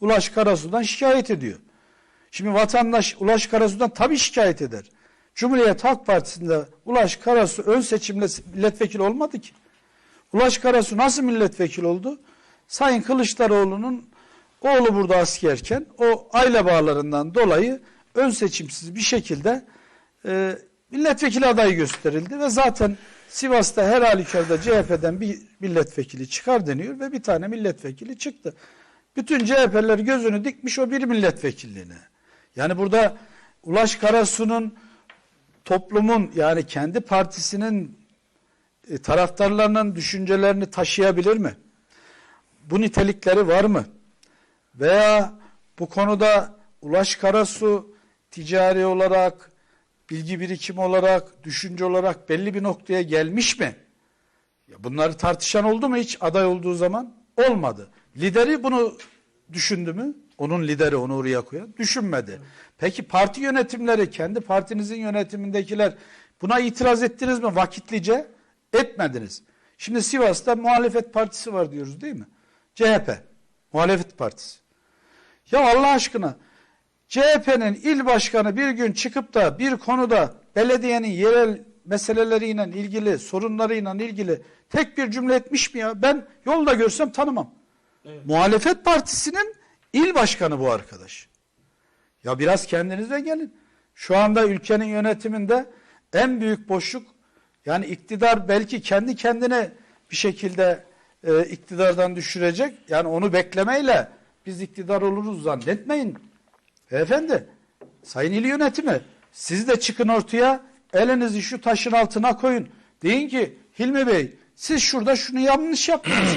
Ulaş Karasu'dan şikayet ediyor. Şimdi vatandaş Ulaş Karasu'dan tabii şikayet eder. Cumhuriyet Halk Partisi'nde Ulaş Karasu ön seçimle milletvekili olmadı ki. Ulaş Karasu nasıl milletvekili oldu? Sayın Kılıçdaroğlu'nun oğlu burada askerken o aile bağlarından dolayı ön seçimsiz bir şekilde e, milletvekili adayı gösterildi ve zaten Sivas'ta her halükarda CHP'den bir milletvekili çıkar deniyor ve bir tane milletvekili çıktı. Bütün CHP'ler gözünü dikmiş o bir milletvekilliğine. Yani burada Ulaş Karasu'nun toplumun yani kendi partisinin e, taraftarlarının düşüncelerini taşıyabilir mi? Bu nitelikleri var mı? Veya bu konuda Ulaş Karasu ticari olarak, bilgi birikim olarak, düşünce olarak belli bir noktaya gelmiş mi? Ya bunları tartışan oldu mu hiç aday olduğu zaman? Olmadı. Lideri bunu düşündü mü? Onun lideri onu oraya koyan düşünmedi. Peki parti yönetimleri, kendi partinizin yönetimindekiler buna itiraz ettiniz mi vakitlice? Etmediniz. Şimdi Sivas'ta muhalefet partisi var diyoruz değil mi? CHP, muhalefet partisi. Ya Allah aşkına CHP'nin il başkanı bir gün çıkıp da bir konuda belediyenin yerel meseleleriyle ilgili, sorunlarıyla ilgili tek bir cümle etmiş mi ya? Ben yolda görsem tanımam. Muhalefet partisinin il başkanı bu arkadaş. Ya biraz kendinize gelin. Şu anda ülkenin yönetiminde en büyük boşluk yani iktidar belki kendi kendine bir şekilde e, iktidardan düşürecek. Yani onu beklemeyle biz iktidar oluruz zannetmeyin. Efendi, sayın il yönetimi siz de çıkın ortaya elinizi şu taşın altına koyun. Deyin ki Hilmi Bey siz şurada şunu yanlış yaptınız.